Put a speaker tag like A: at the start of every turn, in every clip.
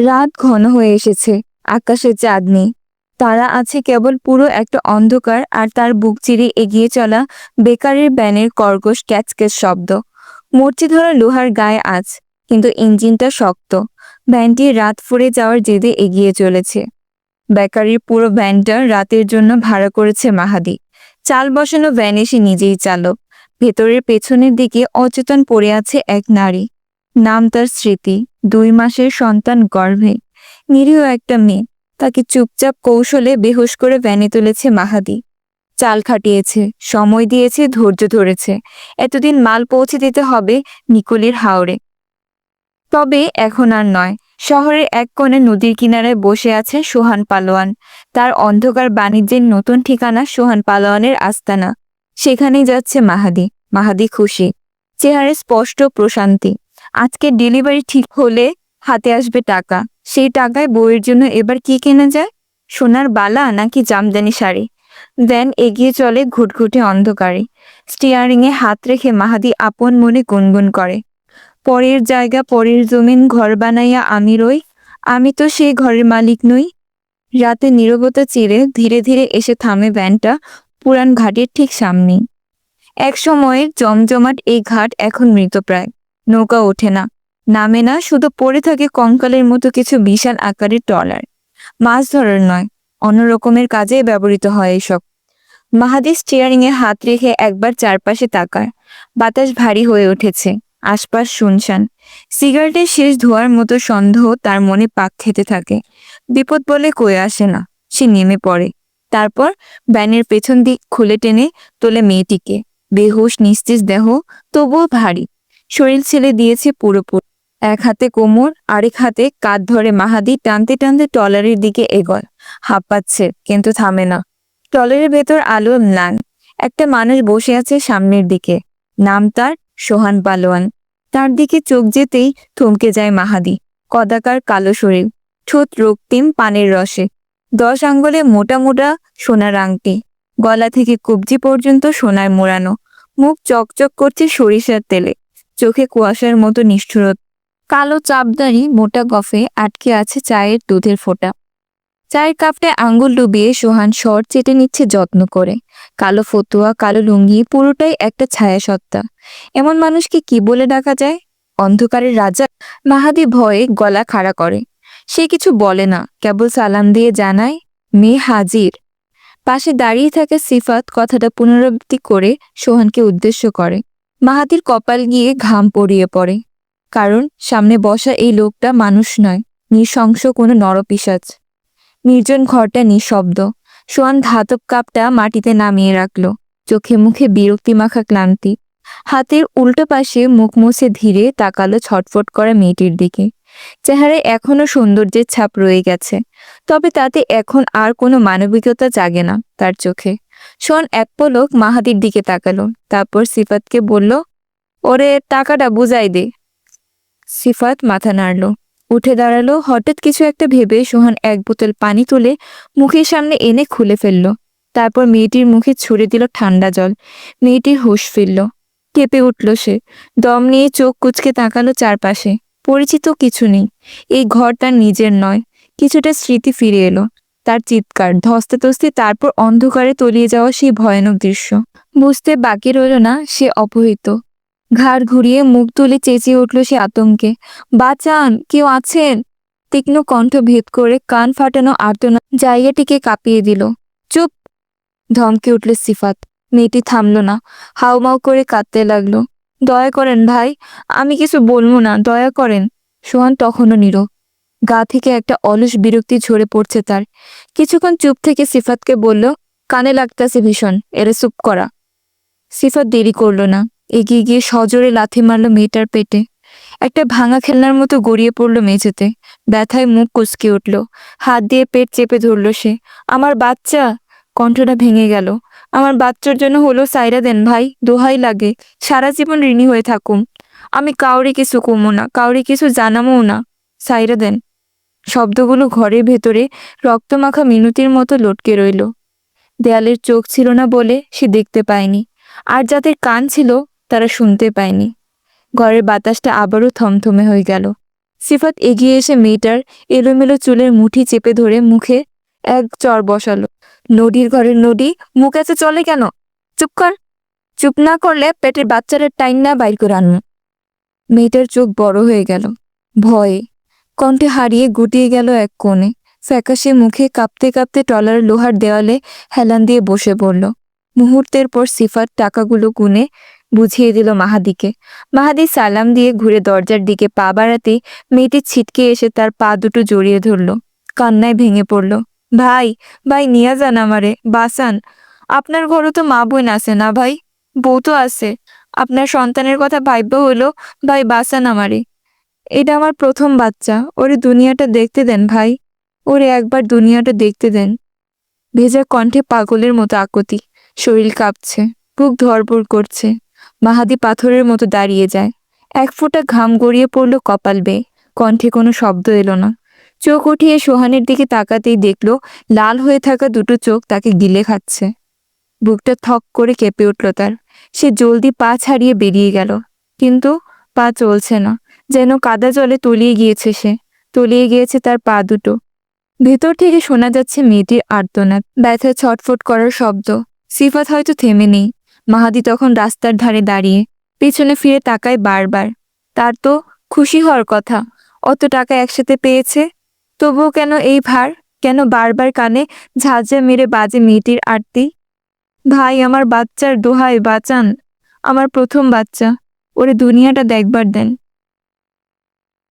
A: রাত ঘন হয়ে এসেছে আকাশে চাঁদ নেই। তারা আছে কেবল পুরো একটা অন্ধকার আর তার বুক চিরে এগিয়ে চলা বেকারের ব্যানের কর্কশ ক্যাচক্যাচ শব্দ। মূর্তি ধরা লোহার গায়ে আজ কিন্তু ইঞ্জিনটা শক্ত। ভ্যানটি রাত ফুরে যাওয়ার জেদে এগিয়ে চলেছে। বেকারির পুরো ভ্যানটা রাতের জন্য ভাড়া করেছে মাহাদি। চাল বসানো ভ্যান এসে নিজেই চালক। ভেতরের পেছনের দিকে অচেতন পড়ে আছে এক নারী। নাম তার স্মৃতি। দুই মাসের সন্তান গর্ভে। নিরীহ একটা মেয়ে। তাকে চুপচাপ কৌশলে বেহুশ করে ভ্যানে তুলেছে মাহাদি। চাল খাটিয়েছে, সময় দিয়েছে, ধৈর্য ধরেছে। এতদিন মাল পৌঁছে দিতে হবে নিকলির হাওড়ে তবে এখন আর নয়। শহরের এক কোণে নদীর কিনারায় বসে আছে সোহান পালোয়ান। তার অন্ধকার বাণিজ্যের নতুন ঠিকানা সোহান পালোয়ানের আস্তানা। সেখানেই যাচ্ছে মাহাদি। মাহাদি খুশি। চেহারে স্পষ্ট প্রশান্তি। আজকে ডেলিভারি ঠিক হলে হাতে আসবে টাকা। সেই টাকায় বউয়ের জন্য এবার কি কেনা যায়? সোনার বালা নাকি জামদানি শাড়ি? দেন এগিয়ে চলে ঘুটঘুটে অন্ধকারে। স্টিয়ারিংয়ে হাত রেখে মাহাদি আপন মনে গুনগুন করে। পরের জায়গা, পরের জমিন, ঘর বানাইয়া আমি রই। আমি তো সেই ঘরের মালিক নই। রাতে নীরবতা চিরে ধীরে ধীরে এসে থামে ভ্যানটা পুরান ঘাটের ঠিক সামনেই। এক সময়ের জমজমাট এই ঘাট এখন মৃতপ্রায় নৌকা ওঠে না। নামে না, শুধু পড়ে থাকে কঙ্কালের মতো কিছু বিশাল আকারের ট্রলার। মাছ ধরার নয়, অন্য রকমের কাজে ব্যবহৃত হয় এসব। মাহাদি স্টিয়ারিং এ হাত রেখে একবার চারপাশে তাকায়। বাতাস ভারী হয়ে উঠেছে, আশপাশ শুনশান। সিগারেটের শেষ ধোয়ার মতো সন্দেহ তার মনে পাক খেতে থাকে। বিপদ বলে কয়ে আসে না, সে নেমে পড়ে। তারপর ব্যানের পেছন দিক খুলে টেনে তোলে মেয়েটিকে। বেহুশ, নিস্তেজ দেহ, তবুও ভারী। শরীর ছেলে দিয়েছে পুরোপুরি। এক হাতে কোমর, আরেক হাতে কাঁধ ধরে মাহাদি টানতে টানতে ট্রলারের দিকে এগোয়। হাঁপাচ্ছে কিন্তু থামে না। ট্রলারের ভেতর আলো ম্লান একটা মানুষ বসে আছে সামনের দিকে। নাম তার সোহান পালোয়ান। তার দিকে চোখ যেতেই থমকে যায় মাহাদি। কদাকার কালো শরীর, ঠোঁট রক্তিম পানের রসে। দশ আঙ্গুলে মোটা মোটা সোনার আংটি। গলা থেকে কবজি পর্যন্ত সোনায় মোড়ানো। মুখ চকচক করছে সরিষার তেলে। চোখে কুয়াশার মতো নিষ্ঠুরত। কালো চাপদারি মোটা গফে আটকে আছে চায়ের দুধের ফোঁটা। চায়ের কাপটায় আঙ্গুল ডুবিয়ে সোহান শর চেটে নিচ্ছে যত্ন করে। কালো ফতুয়া, কালো লুঙ্গি পুরোটাই একটা ছায়া সত্তা এমন মানুষকে কি বলে ডাকা যায়? অন্ধকারের রাজা মাহাদি ভয়ে গলা খাড়া করে। সে কিছু বলে না, কেবল সালাম দিয়ে জানায় মেয়ে হাজির। পাশে দাঁড়িয়ে থাকা সিফাত কথাটা পুনরাবৃত্তি করে সোহানকে উদ্দেশ্য করে। মাহাদির কপাল গিয়ে ঘাম পড়িয়ে পড়ে, কারণ সামনে বসা এই লোকটা মানুষ নয়, নৃশংস কোনো নরপিসাচ নির্জন ঘরটা নিঃশব্দ, সোয়ান ধাতব কাপটা মাটিতে নামিয়ে রাখল, চোখে মুখে বিরক্তি মাখা ক্লান্তি। হাতের উল্টো পাশে মুখ মুছে ধীরে তাকালো ছটফট করা মেয়েটির দিকে। চেহারায় এখনও সৌন্দর্যের ছাপ রয়ে গেছে, তবে তাতে এখন আর কোনো মানবিকতা জাগে না তার চোখে। শোন, এক পলক মাহাদির দিকে তাকালো। তারপর সিফাতকে বলল, ওরে, টাকাটা বুঝাই দে। সিফাত মাথা নাড়ল। উঠে দাঁড়াল, হঠাৎ কিছু একটা ভেবে সোহান এক বোতল পানি তুলে মুখের সামনে এনে খুলে ফেলল। তারপর মেয়েটির মুখে ছুড়ে দিল ঠান্ডা জল। মেয়েটির হুঁশ ফিরল। কেঁপে উঠল সে। দম নিয়ে চোখ কুচকে তাকালো চারপাশে। পরিচিত কিছু নেই। এই ঘর তার নিজের নয়। কিছুটা স্মৃতি ফিরে এলো। তার চিৎকার ধস্তে ধস্তে তারপর অন্ধকারে তলিয়ে যাওয়া সেই ভয়ানক দৃশ্য। বুঝতে বাকি রইল না, সে অপহৃত। ঘাড় ঘুরিয়ে মুখ তুলে চেঁচিয়ে উঠল সে আতঙ্কে। বাঁচান, কেউ আছেন? তীক্ষ্ণ কণ্ঠ ভেদ করে কান ফাটানো আর্তনা জায়গাটিকে কাঁপিয়ে দিল। চুপ! ধমকে উঠল সিফাত। মেয়েটি থামল না, হাউমাউ করে কাঁদতে লাগল। দয়া করেন ভাই, আমি কিছু বলব না, দয়া করেন। সোহান তখনও নীরব। গা থেকে একটা অলস বিরক্তি ঝরে পড়ছে তার। কিছুক্ষণ চুপ থেকে সিফাতকে বলল, কানে লাগতাছে ভীষণ, এরে চুপ করা। সিফাত দেরি করল না, এগিয়ে গিয়ে সজোরে লাথি মারলো মেয়েটার পেটে। একটা ভাঙা খেলনার মতো গড়িয়ে পড়ল মেঝেতে। ব্যথায় মুখ কুচকে উঠল। হাত দিয়ে পেট চেপে ধরলো সে। আমার বাচ্চা! কণ্ঠটা ভেঙে গেল। আমার বাচ্চার জন্য হলো সাইরা দেন ভাই, দোহাই লাগে। সারা জীবন ঋণী হয়ে থাকুম। আমি কাউরে কিছু কমো না, কাউরে কিছু জানামও না। সাইরা দেন। শব্দগুলো ঘরের ভেতরে রক্তমাখা মিনতির মতো লটকে রইল। দেয়ালের চোখ ছিল না বলে সে দেখতে পায়নি। আর যাদের কান ছিল, তারা শুনতে পায়নি। ঘরের বাতাসটা আবারও থমথমে হয়ে গেল। সিফাত এগিয়ে এসে মেয়েটার এলোমেলো চুলের মুঠি চেপে ধরে মুখে এক চর বসালো। নদীর ঘরের নদী, মুখ আছে চলে কেন? চুপ কর। চুপ না করলে পেটের বাচ্চারা টাইন না বাইর করে আনব। মেয়েটার চোখ বড় হয়ে গেল। ভয়ে কণ্ঠে হারিয়ে গুটিয়ে গেল এক কোণে। ফ্যাকাশে মুখে কাঁপতে কাঁপতে টলার লোহার দেওয়ালে হেলান দিয়ে বসে পড়ল। মুহূর্তের পর সিফার টাকাগুলো গুনে বুঝিয়ে দিল মাহাদিকে। মাহাদি সালাম দিয়ে ঘুরে দরজার দিকে পা বাড়াতেই মেয়েটি ছিটকে এসে তার পা দুটো জড়িয়ে ধরল। কান্নায় ভেঙে পড়ল। ভাই ভাই, নিয়ে যান আমারে বাসান আপনার ঘরও তো মা বোন আছে না ভাই? বউ তো আছে। আপনার সন্তানের কথা ভাইব্য হলো, ভাই বাসান আমারে। এটা আমার প্রথম বাচ্চা। ওরে দুনিয়াটা দেখতে দেন ভাই। ওরে একবার দুনিয়াটা দেখতে দেন। ভেজা কণ্ঠে পাগলের মতো আকতি। শরীর কাঁপছে, বুক ধরপড় করছে। মাহাদি পাথরের মতো দাঁড়িয়ে যায়। এক ফোঁটা ঘাম গড়িয়ে পড়ল কপাল বেয়ে। কণ্ঠে কোনো শব্দ এলো না। চোখ উঠিয়ে সোহানের দিকে তাকাতেই দেখল, লাল হয়ে থাকা দুটো চোখ তাকে গিলে খাচ্ছে। বুকটা থক করে কেঁপে উঠল তার। সে জলদি পা ছাড়িয়ে বেরিয়ে গেল। কিন্তু পা চলছে না। যেন কাদা জলে তলিয়ে গিয়েছে সে। তলিয়ে গিয়েছে তার পা দুটো। ভেতর থেকে শোনা যাচ্ছে মেয়েটির আর্তনাদ। ব্যথা ছটফট করার শব্দ। সিফাত হয়তো থেমে নেই। মাহাদি তখন রাস্তার ধারে দাঁড়িয়ে। পেছনে ফিরে তাকায় বারবার। তার তো খুশি হওয়ার কথা। অত টাকা একসাথে পেয়েছে? তবুও কেন এই ভার? কেন বারবার কানে ঝাঁঝা মেরে বাজে মেয়েটির আরতি? ভাই, আমার বাচ্চার দোহাই বাঁচান। আমার প্রথম বাচ্চা। ওরে দুনিয়াটা দেখবার দেন।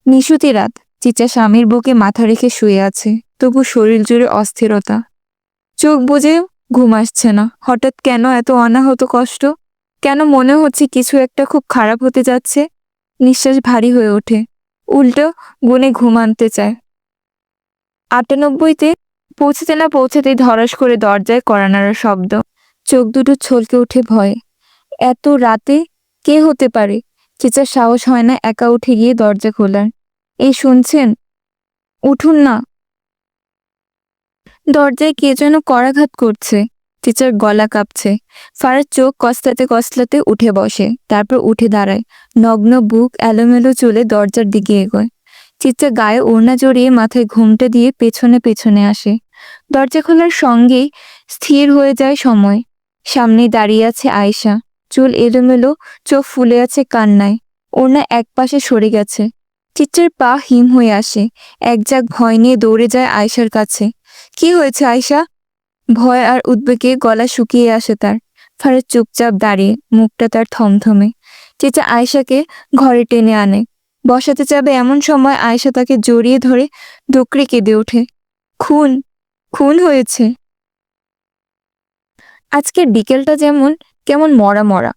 A: নিশুতি রাত, চিচা স্বামীর বুকে মাথা রেখে শুয়ে আছে, তবু শরীর জুড়ে অস্থিরতা। চোখ বুঝে ঘুম আসছে না। হঠাৎ কেন এত অনাহত কষ্ট? কেন মনে হচ্ছে কিছু একটা খুব খারাপ হতে যাচ্ছে? নিঃশ্বাস ভারী হয়ে ওঠে। উল্টো গুনে ঘুম আনতে চায়। আটানব্বইতে পৌঁছতে না পৌঁছাতেই ধরাস করে দরজায় করানার শব্দ। চোখ দুটো ছলকে উঠে ভয়ে। এত রাতে কে হতে পারে? চেঁচার সাহস হয় না একা উঠে গিয়ে দরজা খোলার। এই শুনছেন? উঠুন না। দরজায় কে যেন করাঘাত করছে। চিচার গলা কাঁপছে। ফারাজ চোখ কসলাতে কসলাতে উঠে বসে। তারপর উঠে দাঁড়ায়। নগ্ন বুক এলোমেলো চলে দরজার দিকে এগোয়। চিচ্চা গায়ে ওড়না জড়িয়ে মাথায় ঘুমটা দিয়ে পেছনে পেছনে আসে। দরজা খোলার সঙ্গেই স্থির হয়ে যায় সময়। সামনেই দাঁড়িয়ে আছে আয়েশা। চুল এলোমেলো, চোখ ফুলে আছে কান্নায়। ওড়না এক পাশে সরে গেছে। চিচ্চার পা হিম হয়ে আসে। এক যাক ভয় নিয়ে দৌড়ে যায় আয়েশার কাছে। কি হয়েছে আয়শা? ভয় আর উদ্বেগে গলা শুকিয়ে আসে তার। ফারাজ চুপচাপ দাঁড়িয়ে, মুখটা তার থমথমে। চেচা আয়শাকে ঘরে টেনে আনে। বসাতে যাবে এমন সময় আয়শা তাকে জড়িয়ে ধরে ডোকরে কেঁদে ওঠে। খুন? খুন হয়েছে? আজকের বিকেলটা যেমন কেমন মরা মরা।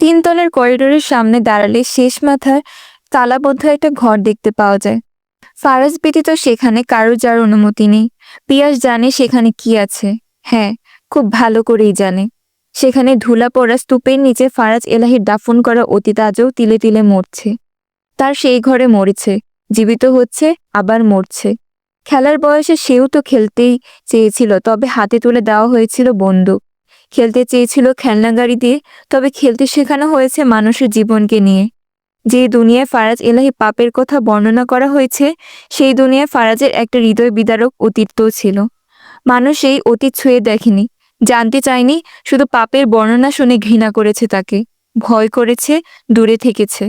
A: তিনতলার করিডোরের সামনে দাঁড়ালে শেষ মাথার তালাবদ্ধ একটা ঘর দেখতে পাওয়া যায়। ফারাজ ব্যতীত সেখানে কারও যার অনুমতি নেই। পিয়াস জানে সেখানে কি আছে। হ্যাঁ খুব ভালো করেই জানে। সেখানে ধুলা পড়া স্তূপের নিচে ফারাজ এলাহির দাফন করা অতীত আজও তিলে তিলে মরছে। তার সেই ঘরে মরেছে। জীবিত হচ্ছে, আবার মরছে। খেলার বয়সে সেও তো খেলতেই চেয়েছিল, তবে হাতে তুলে দেওয়া হয়েছিল বন্দুক। খেলতে চেয়েছিল খেলনা গাড়ি দিয়ে, তবে খেলতে শেখানো হয়েছে মানুষের জীবনকে নিয়ে। যে দুনিয়ায় ফারাজ এলাহি পাপের কথা বর্ণনা করা হয়েছে, সেই দুনিয়ায় ফারাজের একটা হৃদয় বিদারক অতীতও ছিল। মানুষ এই অতীত ছুঁয়ে দেখেনি, জানতে চায়নি, শুধু পাপের বর্ণনা শুনে ঘৃণা করেছে তাকে, ভয় করেছে, দূরে থেকেছে।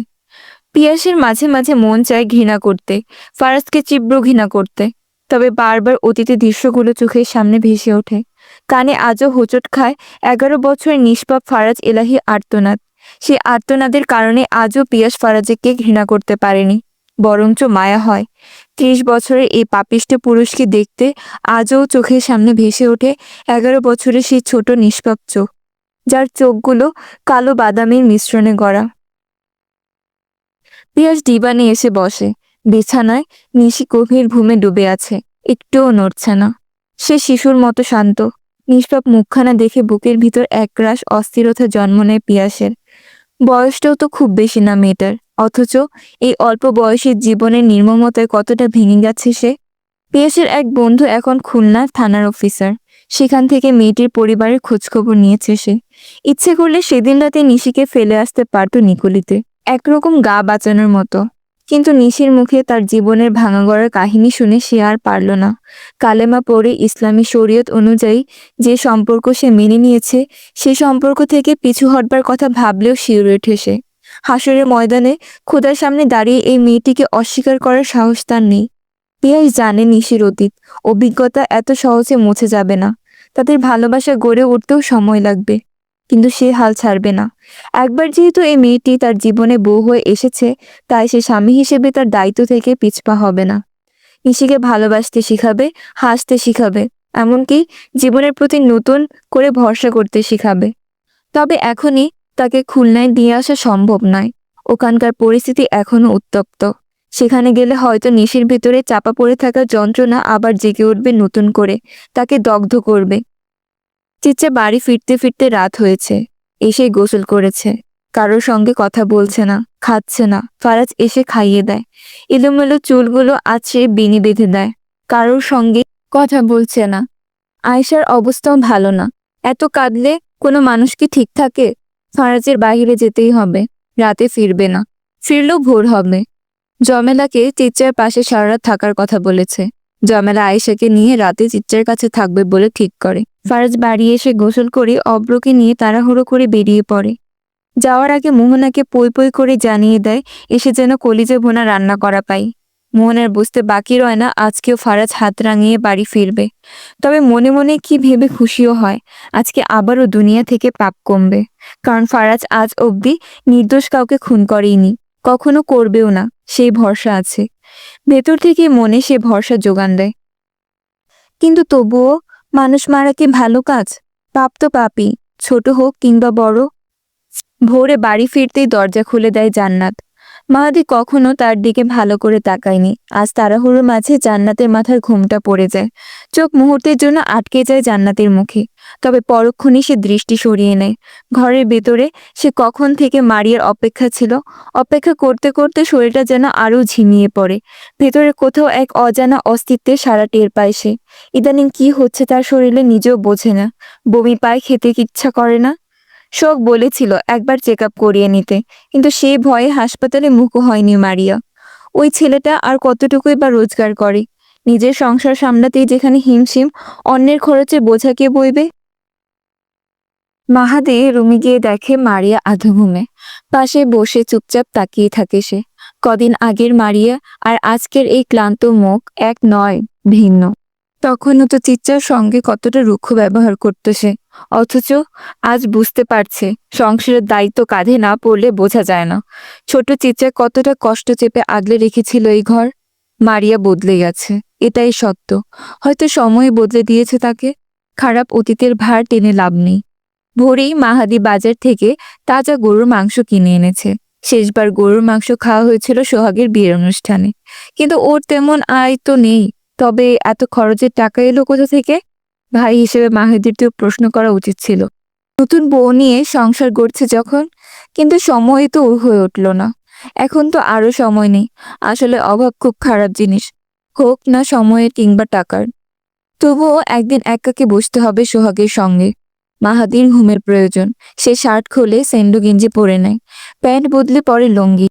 A: পিয়াসের মাঝে মাঝে মন চায় ঘৃণা করতে, ফারাজকে তীব্র ঘৃণা করতে, তবে বারবার অতীতের দৃশ্যগুলো চোখের সামনে ভেসে ওঠে। কানে আজও হোঁচট খায় এগারো বছরের নিষ্পাপ ফারাজ এলাহি আর্তনাদ। সে আর্তনাদের কারণে আজও পিয়াস ফারাজেকে ঘৃণা করতে পারেনি, বরঞ্চ মায়া হয়। ত্রিশ বছরের এই পাপিষ্ট পুরুষকে দেখতে আজও চোখের সামনে ভেসে ওঠে এগারো বছরের সেই ছোট নিষ্পাপ চোখ, যার চোখগুলো কালো বাদামের মিশ্রণে গড়া। পিয়াস ডিবানে এসে বসে, বিছানায় নিশি গভীর ঘুমে ডুবে আছে, একটুও নড়ছে না। সে শিশুর মতো শান্ত নিষ্পাপ মুখখানা দেখে বুকের ভিতর একরাশ অস্থিরতা জন্ম নেয় পিয়াসের। বয়সটাও তো খুব বেশি না মেয়েটার, অথচ এই অল্প বয়সের জীবনের নির্মমতায় কতটা ভেঙে গেছে সে? পিয়াসের এক বন্ধু এখন খুলনা থানার অফিসার। সেখান থেকে মেয়েটির পরিবারের খোঁজখবর নিয়েছে সে। ইচ্ছে করলে সেদিন রাতে নিশিকে ফেলে আসতে পারত নিকলিতে। একরকম গা বাঁচানোর মতো। কিন্তু নিশির মুখে তার জীবনের ভাঙাগড়ার কাহিনী শুনে সে আর পারল না। কালেমা পড়ে ইসলামী শরীয়ত অনুযায়ী যে সম্পর্ক সে মেনে নিয়েছে, সে সম্পর্ক থেকে পিছু হটবার কথা ভাবলেও শিউরে ওঠে সে। হাসরের ময়দানে খোদার সামনে দাঁড়িয়ে এই মেয়েটিকে অস্বীকার করার সাহস তার নেই। পিয়াস জানে নিশির অতীত, অভিজ্ঞতা এত সহজে মুছে যাবে না। তাদের ভালোবাসা গড়ে উঠতেও সময় লাগবে। কিন্তু সে হাল ছাড়বে না। একবার যেহেতু এই মেয়েটি তার জীবনে বউ হয়ে এসেছে, তাই সে স্বামী হিসেবে তার দায়িত্ব থেকে পিছপা হবে না। নিশিকে ভালোবাসতে শিখাবে, হাসতে শিখাবে, এমনকি জীবনের প্রতি নতুন করে ভরসা করতে শিখাবে। তবে এখনই তাকে খুলনায় দিয়ে আসা সম্ভব নয়। ওখানকার পরিস্থিতি এখনও উত্তপ্ত। সেখানে গেলে হয়তো নিশির ভেতরে চাপা পড়ে থাকা যন্ত্রণা আবার জেগে উঠবে নতুন করে। তাকে দগ্ধ করবে। চিচ্ছে বাড়ি ফিরতে ফিরতে রাত হয়েছে। এসে গোসল করেছে। কারোর সঙ্গে কথা বলছে না, খাচ্ছে না। ফারাজ এসে খাইয়ে দেয়। এলোমেলো চুলগুলো আছে বিনি বেঁধে দেয়। কারোর সঙ্গে কথা বলছে না। আয়েশার অবস্থাও ভালো না। এত কাঁদলে কোনো মানুষ কি ঠিক থাকে? ফারাজের বাইরে যেতেই হবে। রাতে ফিরবে না। ফিরলেও ভোর হবে। জমেলাকে চিচ্চার পাশে সারা থাকার কথা বলেছে। জমেলা আয়েশাকে নিয়ে রাতে চিচ্চার কাছে থাকবে বলে ঠিক করে। ফারাজ বাড়ি এসে গোসল করে অব্রকে নিয়ে তাড়াহুড়ো করে বেরিয়ে পড়ে। যাওয়ার আগে মোহনাকে পই পই করে জানিয়ে দেয়, এসে যেন কলিজে ভোনা রান্না করা পাই মোহনার বুঝতে বাকি রয় না, আজকেও ফারাজ হাত রাঙিয়ে বাড়ি ফিরবে। তবে মনে মনে কি ভেবে খুশিও হয়, আজকে আবারও দুনিয়া থেকে পাপ কমবে। কারণ ফারাজ আজ অবধি নির্দোষ কাউকে খুন করেইনি, কখনো করবেও না, সেই ভরসা আছে। ভেতর থেকে মনে সে ভরসা যোগান দেয়। কিন্তু তবুও মানুষ মারা কি ভালো কাজ? পাপ তো পাপই, ছোট হোক কিংবা বড়। ভোরে বাড়ি ফিরতেই দরজা খুলে দেয় জান্নাত। মাহাদি কখনো তার দিকে ভালো করে তাকায়নি। আজ তাড়াহুড়োর মাঝে জান্নাতের মাথার ঘুমটা পড়ে যায়। চোখ মুহূর্তের জন্য আটকে যায় জান্নাতের মুখে। তবে পরক্ষণই সে দৃষ্টি সরিয়ে নেয়। ঘরের ভেতরে সে কখন থেকে মারিয়ার অপেক্ষা ছিল, অপেক্ষা করতে করতে শরীরটা যেন আরও ঝিমিয়ে পড়ে। ভেতরে কোথাও এক অজানা অস্তিত্বে সারা টের পায় সে। ইদানিং কি হচ্ছে তার শরীরে নিজেও বোঝে না। বমি পায়, খেতে ইচ্ছা করে না। শোক বলেছিল একবার চেক আপ করিয়ে নিতে, কিন্তু সে ভয়ে হাসপাতালে মুখো হয়নি মারিয়া। ওই ছেলেটা আর কতটুকুই বা রোজগার করে? নিজের সংসার সামলাতেই যেখানে হিমশিম, অন্যের খরচে বোঝা কে বইবে? মাহাদে রুমে গিয়ে দেখে মারিয়া আধঘুমে পাশে বসে চুপচাপ তাকিয়ে থাকে সে। কদিন আগের মারিয়া আর আজকের এই ক্লান্ত মুখ এক নয়, ভিন্ন। তখনও তো চিচ্চার সঙ্গে কতটা রুক্ষ ব্যবহার করতো সে অথচ আজ বুঝতে পারছে, সংসারের দায়িত্ব কাঁধে না পড়লে বোঝা যায় না। ছোট চিচ্চা কতটা কষ্ট চেপে আগলে রেখেছিল এই ঘর? মারিয়া বদলে গেছে, এটাই সত্য। হয়তো সময় বদলে দিয়েছে তাকে। খারাপ অতীতের ভার টেনে লাভ নেই। ভোরেই মাহাদি বাজার থেকে তাজা গরুর মাংস কিনে এনেছে। শেষবার গরুর মাংস খাওয়া হয়েছিল সোহাগের বিয়ের অনুষ্ঠানে। কিন্তু ওর তেমন আয় তো নেই। তবে এত খরচের টাকা এলো কোথা থেকে? ভাই হিসেবে মাহিদির তো প্রশ্ন করা উচিত ছিল। নতুন বউ নিয়ে সংসার গড়ছে যখন, কিন্তু সময় তো হয়ে উঠল না। এখন তো আরও সময় নেই। আসলে অভাব খুব খারাপ জিনিস। হোক না সময়ে কিংবা টাকার। তবুও একদিন একাকে বসতে হবে সোহাগের সঙ্গে। মাহাদির ঘুমের প্রয়োজন। সে শার্ট খুলে সেন্ডো গেঞ্জি পরে নেয়। প্যান্ট বদলে পরে লঙ্গি।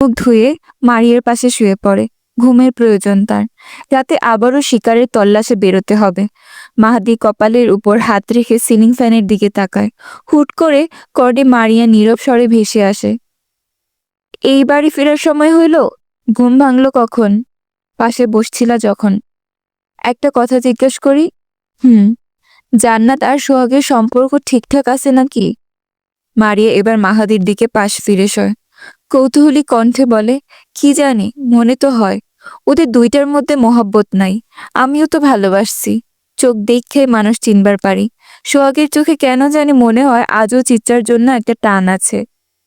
A: মুখ ধুয়ে মারিয়ার পাশে শুয়ে পড়ে। ঘুমের প্রয়োজন তার। রাতে আবারও শিকারের তল্লাশে বেরোতে হবে। মাহাদি কপালের উপর হাত রেখে সিলিং ফ্যানের দিকে তাকায়। হুট করে কর্ডে মারিয়া নীরব স্বরে ভেসে আসে। এই বাড়ি ফেরার সময় হইল? ঘুম ভাঙলো কখন? পাশে বসছিলা যখন। একটা কথা জিজ্ঞেস করি? হুম। জান্নাত আর সোহাগের সম্পর্ক ঠিকঠাক আছে নাকি? মারিয়া এবার মাহাদির দিকে পাশ ফিরে সয়। কৌতূহলী কণ্ঠে বলে, কি জানি, মনে তো হয়। ওদের দুইটার মধ্যে মহব্বত নাই। আমিও তো ভালোবাসছি। চোখ দেখে মানুষ চিনবার পারি। সোহাগের চোখে কেন জানি মনে হয় আজও চিচ্চার জন্য একটা টান আছে।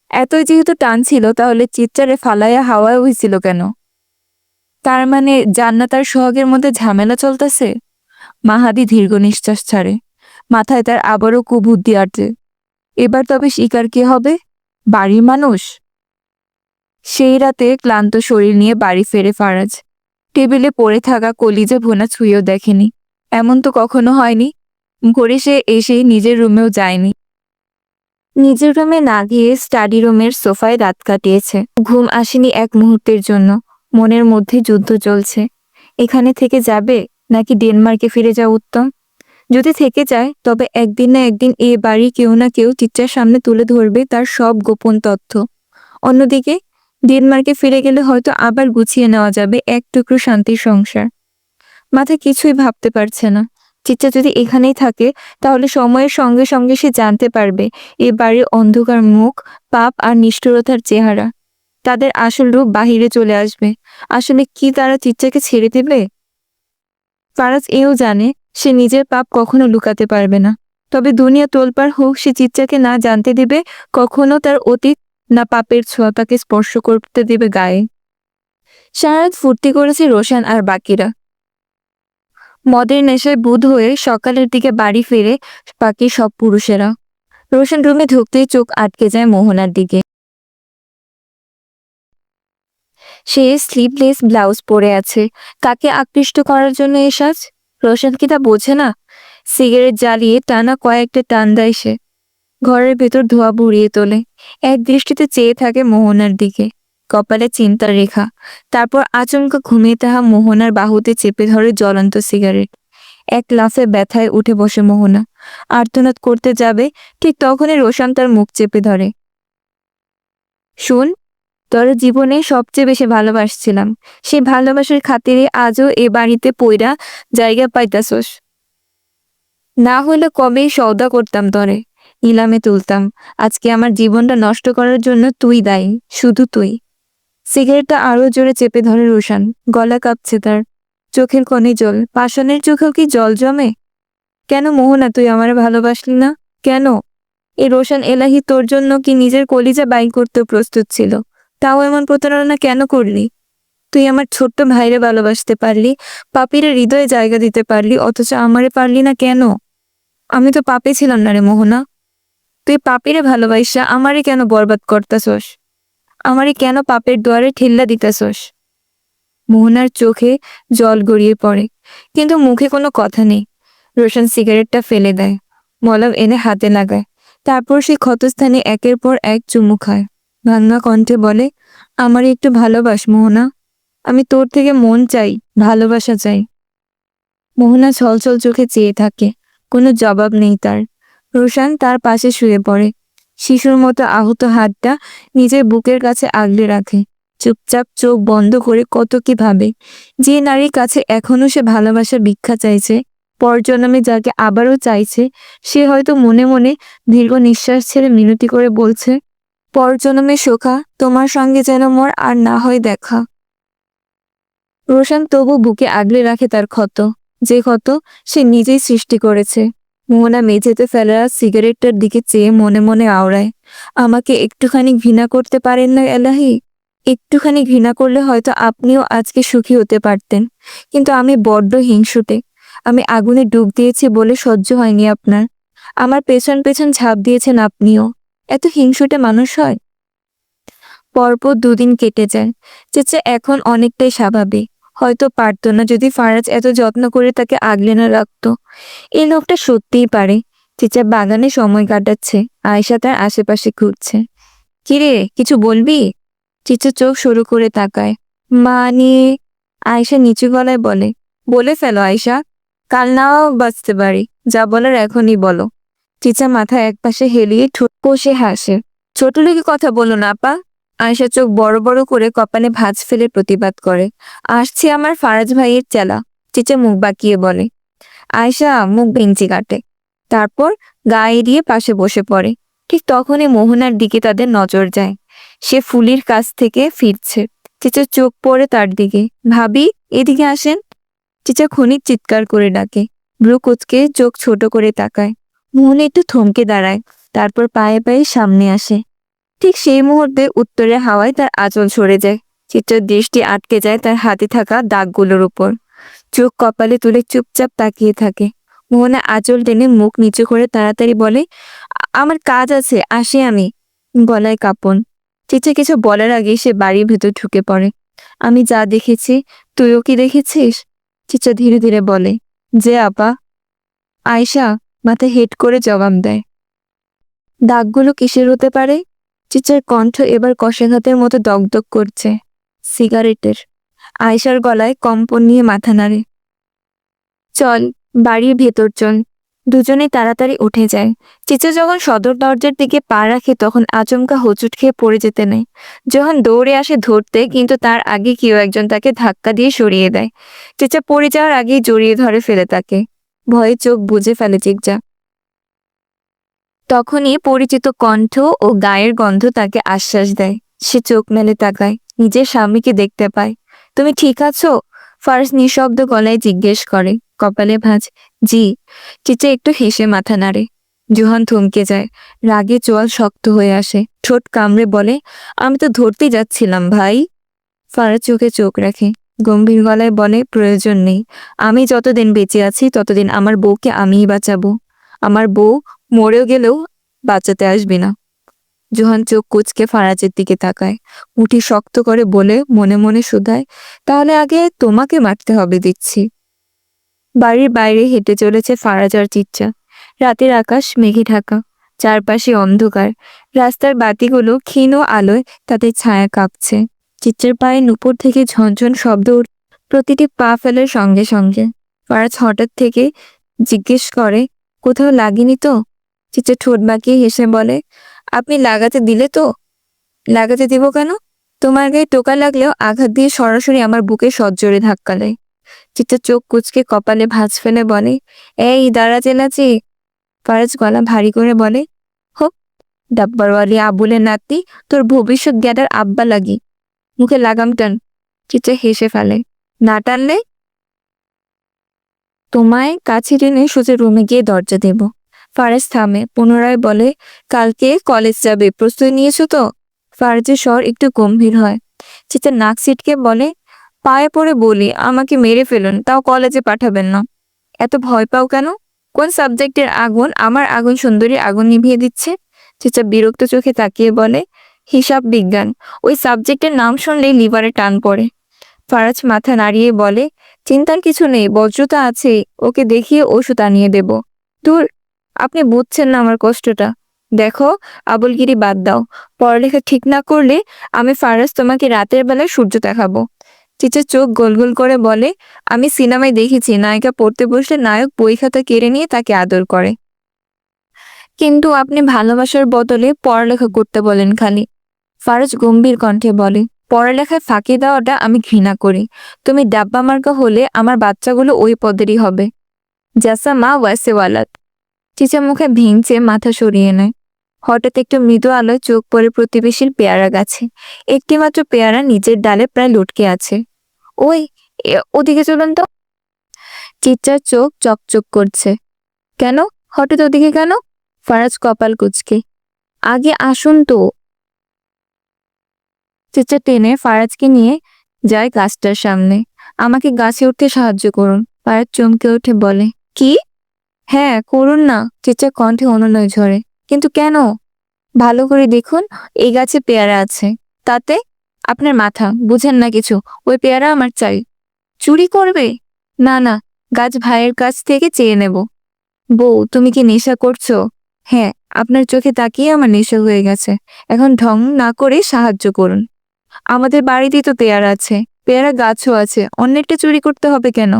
A: এতই যেহেতু টান ছিল, তাহলে চিচ্চারে ফালাইয়া হাওয়ায় হয়েছিল কেন? তার মানে জান্নাত আর সোহাগের মধ্যে ঝামেলা চলতেছে? মাহাদি দীর্ঘ নিঃশ্বাস ছাড়ে। মাথায় তার আবারও কুবুদ্ধি আটে। এবার তবে শিকার কে হবে? বাড়ির মানুষ? সেই রাতে ক্লান্ত শরীর নিয়ে বাড়ি ফেরে ফারাজ। টেবিলে পড়ে থাকা কলিজা ভোনা ছুঁয়েও দেখেনি। এমন তো কখনো হয়নি। ঘরে সে এসে নিজের রুমেও যায়নি। নিজের রুমে না গিয়ে স্টাডি রুমের সোফায় রাত কাটিয়েছে। ঘুম আসেনি এক মুহূর্তের জন্য। মনের মধ্যে যুদ্ধ চলছে। এখানে থেকে যাবে নাকি ডেনমার্কে ফিরে যাওয়া উত্তম? যদি থেকে যায়, তবে একদিন না একদিন এ বাড়ি কেউ না কেউ চিত্রার সামনে তুলে ধরবে তার সব গোপন তথ্য। অন্যদিকে ডেনমার্কে ফিরে গেলে হয়তো আবার গুছিয়ে নেওয়া যাবে এক টুকরো শান্তির সংসার। মাথায় কিছুই ভাবতে পারছে না। চিত্রা যদি এখানেই থাকে, তাহলে সময়ের সঙ্গে সঙ্গে সে জানতে পারবে, এ বাড়ির অন্ধকার মুখ, পাপ আর নিষ্ঠুরতার চেহারা। তাদের আসল রূপ বাহিরে চলে আসবে। আসলে কি তারা চিত্রাকে ছেড়ে দেবে? ফারাজ এও জানে, সে নিজের পাপ কখনো লুকাতে পারবে না। তবে দুনিয়া তোলপার হোক, সে চিত্রাকে না জানতে দেবে, কখনো তার অতীত না পাপের ছোঁয়া তাকে স্পর্শ করতে দেবে গায়ে। সারাত ফুর্তি করেছে রোশান আর বাকিরা। মদের নেশায় বুধ হয়ে সকালের দিকে বাড়ি ফিরে বাকি সব পুরুষেরা। রোশন রুমে ঢুকতেই চোখ আটকে যায় মোহনার দিকে। সে স্লিভলেস ব্লাউজ পরে আছে। কাকে আকৃষ্ট করার জন্য এ সাজ? রোশন কি তা বোঝে না? সিগারেট জ্বালিয়ে টানা কয়েকটা টান দেয় সে। ঘরের ভেতর ধোয়া ভরিয়ে তোলে। এক দৃষ্টিতে চেয়ে থাকে মোহনার দিকে। কপালে চিন্তার রেখা। তারপর আচমকা ঘুমিয়ে তাহা মোহনার বাহুতে চেপে ধরে জ্বলন্ত সিগারেট। এক লাফে ব্যথায় উঠে বসে মোহনা। আর্তনাদ করতে যাবে, ঠিক তখনই রোশান তার মুখ চেপে ধরে। শুন, তোর জীবনে সবচেয়ে বেশি ভালোবাসছিলাম। সেই ভালোবাসার খাতিরে আজও এ বাড়িতে পইরা জায়গা পাইতাছস। না হলে কবেই সওদা করতাম তরে। নিলামে তুলতাম। আজকে আমার জীবনটা নষ্ট করার জন্য তুই দায়ী, শুধু তুই। সিগারেটটা আরও জোরে চেপে ধরে রোশান। গলা কাঁপছে তার। চোখের কোণে জল। পাষাণের চোখেও কি জল জমে? কেন মোহনা, তুই আমার ভালোবাসলি না? কেন? এ রোশান, এলাহি, তোর জন্য কি নিজের কলিজা বাই করতে প্রস্তুত ছিল? তাও এমন প্রতারণা কেন করলি? তুই আমার ছোট্ট ভাইরে ভালোবাসতে পারলি, পাপিরে হৃদয়ে জায়গা দিতে পারলি, অথচ আমারে পারলি না কেন? আমি তো পাপে ছিলাম না রে মোহনা। তুই পাপিরে ভালোবাসা, আমারে কেন বরবাদ করতাছস? আমারে কেন পাপের দুয়ারে ঠেল্লা দিতাছস? মোহনার চোখে জল গড়িয়ে পড়ে, কিন্তু মুখে কোনো কথা নেই। রোশন সিগারেটটা ফেলে দেয়, মলম এনে হাতে লাগায়। তারপর সে ক্ষতস্থানে একের পর এক চুমু খায়। ভাঙা কণ্ঠে বলে, আমার একটু ভালোবাস, মোহনা। আমি তোর থেকে মন চাই, ভালোবাসা চাই। মোহনা ছলছল চোখে চেয়ে থাকে, কোনো জবাব নেই তার। রোশান তার পাশে শুয়ে পড়ে। শিশুর মতো আহত হাতটা নিজের বুকের কাছে আগলে রাখে। চুপচাপ চোখ বন্ধ করে কত কি ভাবে। যে নারীর কাছে এখনও সে ভালোবাসার ভিক্ষা চাইছে, পরজন্মে যাকে আবারও চাইছে, সে হয়তো মনে মনে দীর্ঘ নিঃশ্বাস ছেড়ে মিনতি করে বলছে, পরজন্মে শোখা, তোমার সঙ্গে যেন মোর আর না হয় দেখা। রোশান তবু বুকে আগলে রাখে তার ক্ষত, যে ক্ষত সে নিজেই সৃষ্টি করেছে। মোহনা মেঝেতে ফেলা সিগারেটটার দিকে চেয়ে মনে মনে আওড়ায়। আমাকে একটুখানি ঘৃণা করতে পারেন না এলাহি? একটুখানি ঘৃণা করলে হয়তো আপনিও আজকে সুখী হতে পারতেন। কিন্তু আমি বড্ড হিংসুটে। আমি আগুনে ডুব দিয়েছি বলে সহ্য হয়নি আপনার। আমার পেছন পেছন ঝাঁপ দিয়েছেন আপনিও। এত হিংসুটে মানুষ হয়? পরপর দুদিন কেটে যায়। চেচে এখন অনেকটাই স্বাভাবিক। হয়তো পারতো না যদি ফারাজ এত যত্ন করে তাকে আগলে না রাখতো। এই লোকটা সত্যিই পারে। চেচা বাগানে সময় কাটাচ্ছে আয়সা তার আশেপাশে ঘুরছে। কিরে, কিছু বলবি? চিচু চোখ শুরু করে তাকায়। মা নিয়ে আয়সা নিচু গলায় বলে বলে ফেলো আয়সা কাল নাও বাঁচতে পারি। যা বলার এখনই বলো। চিচা মাথা একপাশে হেলিয়ে ঠোঁট কষে হাসে। ছোট লোকে কথা বলো না, আপা। আয়সা চোখ বড় বড় করে কপালে ভাঁজ ফেলে প্রতিবাদ করে। আসছি আমার ফারাজ ভাইয়ের চেলা, চিচা মুখ বাঁকিয়ে বলে। আয়সা মুখ ভেঙচি কাটে। তারপর গা এড়িয়ে পাশে বসে পড়ে। ঠিক তখনই মোহনার দিকে তাদের নজর যায়। সে ফুলির কাছ থেকে ফিরছে। চিচা চোখ পড়ে তার দিকে। ভাবি, এদিকে আসেন? চিচা ক্ষণিক চিৎকার করে ডাকে। ব্রু চোখ ছোট করে তাকায়। মোহন একটু থমকে দাঁড়ায়। তারপর পায়ে পায়ে সামনে আসে। ঠিক সেই মুহূর্তে উত্তরে হাওয়ায় তার আঁচল সরে যায়। চিত্রের দৃষ্টি আটকে যায় তার হাতে থাকা দাগগুলোর উপর। চোখ কপালে তুলে চুপচাপ তাকিয়ে থাকে। মোহনা আঁচল টেনে মুখ নিচু করে তাড়াতাড়ি বলে, আমার কাজ আছে, আসি আমি। গলায় কাঁপন। চিচে কিছু বলার আগেই সে বাড়ির ভেতর ঢুকে পড়ে। আমি যা দেখেছি, তুইও কি দেখেছিস? চিচা ধীরে ধীরে বলে, যে আপা। আয়শা মাথা হেট করে জবাব দেয়। দাগগুলো কিসের হতে পারে? চিচার কণ্ঠ এবার কষাঘাতের মতো দগদগ করছে। সিগারেটের। আয়সার গলায় কম্পন নিয়ে মাথা নাড়ে। চল, বাড়ির ভেতর চল। দুজনে তাড়াতাড়ি উঠে যায়। চিচা যখন সদর দরজার দিকে পা রাখে, তখন আচমকা হোঁচট খেয়ে পড়ে যেতে নেয়। যখন দৌড়ে আসে ধরতে, কিন্তু তার আগে কেউ একজন তাকে ধাক্কা দিয়ে সরিয়ে দেয়। চিচা পড়ে যাওয়ার আগেই জড়িয়ে ধরে ফেলে তাকে। ভয়ে চোখ বুজে ফেলে চিকজা তখনই পরিচিত কণ্ঠ ও গায়ের গন্ধ তাকে আশ্বাস দেয়। সে চোখ মেলে তাকায়, নিজের স্বামীকে দেখতে পায়। তুমি ঠিক আছো? ফার্স নিঃশব্দ গলায় জিজ্ঞেস করে। কপালে ভাঁজ, জি। চিচে একটু হেসে মাথা নাড়ে। জুহান থমকে যায়। রাগে চোয়াল শক্ত হয়ে আসে। ঠোঁট কামড়ে বলে, আমি তো ধরতে যাচ্ছিলাম ভাই। ফারাজ চোখে চোখ রাখে। গম্ভীর গলায় বলে, প্রয়োজন নেই। আমি যতদিন বেঁচে আছি, ততদিন আমার বউকে আমিই বাঁচাবো। আমার বউ মরেও গেলেও বাঁচাতে আসবি না। জোহান চোখ কুচকে ফারাজের দিকে তাকায়। মুঠি শক্ত করে বলে মনে মনে শুধায়, তাহলে আগে তোমাকে মারতে হবে দিচ্ছি বাড়ির বাইরে হেঁটে চলেছে ফারাজ আর চিচ্চা। রাতের আকাশ মেঘে ঢাকা, চারপাশে অন্ধকার। রাস্তার বাতিগুলো ক্ষীণ আলোয় তাদের ছায়া কাঁপছে। চিত্রের পায়ে নুপুর থেকে ঝনঝন শব্দ উঠ, প্রতিটি পা ফেলার সঙ্গে সঙ্গে। ফারাজ হঠাৎ থেকে জিজ্ঞেস করে, কোথাও লাগেনি তো? চিত্র ঠোঁট বাঁকিয়ে হেসে বলে, আপনি লাগাতে দিলে তো? লাগাতে দিব কেন? তোমার গায়ে টোকা লাগলেও আঘাত দিয়ে সরাসরি আমার বুকে সজ্জরে ধাক্কা দেয়। চিত্র চোখ কুচকে কপালে ভাঁজ ফেলে বলে, এই দাঁড়া চেলাচি। ফারাজ গলা ভারী করে বলে, হোক, ডাব্বারওয়ালি আবুলের নাতি, তোর ভবিষ্যৎ জ্ঞাটার আব্বা লাগি। মুখে লাগাম টান। চিত্র হেসে ফেলে, না টানলে? তোমায় কাছে টেনে সোজা রুমে গিয়ে দরজা দেব। ফারাজ থামে, পুনরায় বলে, কালকে কলেজ যাবে, প্রস্তুতি নিয়েছো তো? ফারাজের স্বর একটু গম্ভীর হয়। চিতা নাক সিটকে বলে, পায়ে পড়ে বলি, আমাকে মেরে ফেলুন, তাও কলেজে পাঠাবেন না। এত ভয় পাও কেন? কোন সাবজেক্টের আগুন আমার আগুন সুন্দরী আগুন নিভিয়ে দিচ্ছে? চিচা বিরক্ত চোখে তাকিয়ে বলে, হিসাব বিজ্ঞান, ওই সাবজেক্টের নাম শুনলেই লিভারে টান পড়ে। ফারাজ মাথা নাড়িয়ে বলে, চিন্তার কিছু নেই, বজ্রতা আছে, ওকে দেখিয়ে ওষুধ আনিয়ে দেব। দূর আপনি বুঝছেন না আমার কষ্টটা। দেখো, আবুলগিরি বাদ দাও। পড়ালেখা ঠিক না করলে আমি ফারাজ তোমাকে রাতের বেলায় সূর্য দেখাবো। চিচের চোখ গোল গোল করে বলে, আমি সিনেমায় দেখেছি, নায়িকা পড়তে বসলে নায়ক বই খাতা কেড়ে নিয়ে তাকে আদর করে। কিন্তু আপনি ভালোবাসার বদলে পড়ালেখা করতে বলেন খালি। ফারাজ গম্ভীর কণ্ঠে বলে, পড়ালেখায় ফাঁকি দেওয়াটা আমি ঘৃণা করি। তুমি ডাব্বা মার্কা হলে আমার বাচ্চাগুলো ওই পদেরই হবে। জাসা মা ওয়াসে ওয়ালাত চিচা মুখে ভেঙচে মাথা সরিয়ে নেয়। হঠাৎ একটু মৃদু আলোয় চোখ পড়ে প্রতিবেশীর পেয়ারা গাছে। একটিমাত্র পেয়ারা নিজের ডালে প্রায় লটকে আছে। ওই ওদিকে চলুন তো। চিচ্চার চোখ চকচক করছে। কেন? হঠাৎ ওদিকে কেন? ফারাজ কপাল কুচকে। আগে আসুন তো। চিচ্চা টেনে ফারাজকে নিয়ে যায় গাছটার সামনে। আমাকে গাছে উঠতে সাহায্য করুন। ফারাজ চমকে উঠে বলে। কি? হ্যাঁ করুন না। চিচ্চা কণ্ঠে অনুনয় ঝরে। কিন্তু কেন? ভালো করে দেখুন, এই গাছে পেয়ারা আছে। তাতে আপনার মাথা, বুঝেন না কিছু। ওই পেয়ারা আমার চাই। চুরি করবে? না না, গাছ ভাইয়ের কাছ থেকে চেয়ে নেব। বউ, তুমি কি নেশা করছ? হ্যাঁ আপনার চোখে তাকিয়ে আমার নেশা হয়ে গেছে। এখন ঢং না করে সাহায্য করুন। আমাদের বাড়িতেই তো পেয়ারা আছে। পেয়ারা গাছও আছে। অন্যেরটা চুরি করতে হবে কেন?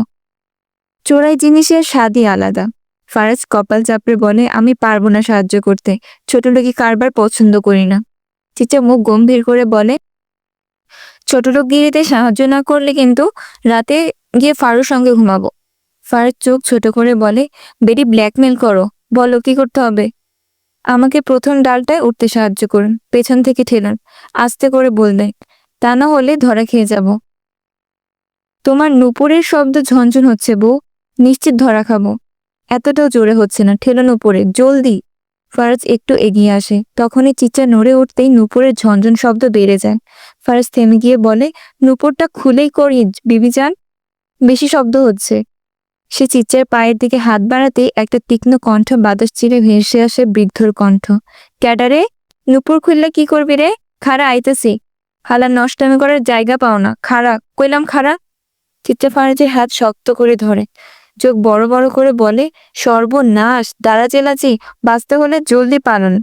A: চোরাই জিনিসের স্বাদই আলাদা। ফারাজ কপাল চাপড়ে বলে, আমি পারব না সাহায্য করতে। ছোট লোকই কারবার পছন্দ করি না। চিচা মুখ গম্ভীর করে বলে, ছোট লোক গিরিতে সাহায্য না করলে কিন্তু রাতে গিয়ে ফারুর সঙ্গে ঘুমাবো। ফারুর চোখ ছোট করে বলে বেরি ব্ল্যাকমেল করো। বলো, কি করতে হবে? আমাকে প্রথম ডালটায় উঠতে সাহায্য করুন, পেছন থেকে ঠেলান। আস্তে করে বলবে তা না হলে ধরা খেয়ে যাব। তোমার নুপুরের শব্দ ঝনঝন হচ্ছে বউ। নিশ্চিত ধরা খাব। এতটাও জোরে হচ্ছে না। ঠেলুন উপরে, জলদি। ফারাজ একটু এগিয়ে আসে। তখনই চিচ্চা নড়ে উঠতেই নুপুরের ঝনঝন শব্দ বেড়ে যায়। ফারাজ থেমে গিয়ে বলে, নুপুরটা খুলেই করি, বিবি যান বেশি শব্দ হচ্ছে। সে চিচ্চার পায়ের দিকে হাত বাড়াতেই একটা তীক্ষ্ণ কণ্ঠ বাতাস চিরে ভেসে আসে বৃদ্ধর কণ্ঠ। ক্যাডারে নুপুর খুললে কি করবি রে? খাড়া, আইতেছি। হালা নষ্টামি করার জায়গা পাও না। খাড়া, কইলাম খাড়া? চিত্রা ফারাজের হাত শক্ত করে ধরে। চোখ বড় বড় করে বলে সর্বনাশ দাঁড়া চেলাচি বাঁচতে হলে জলদি পালন।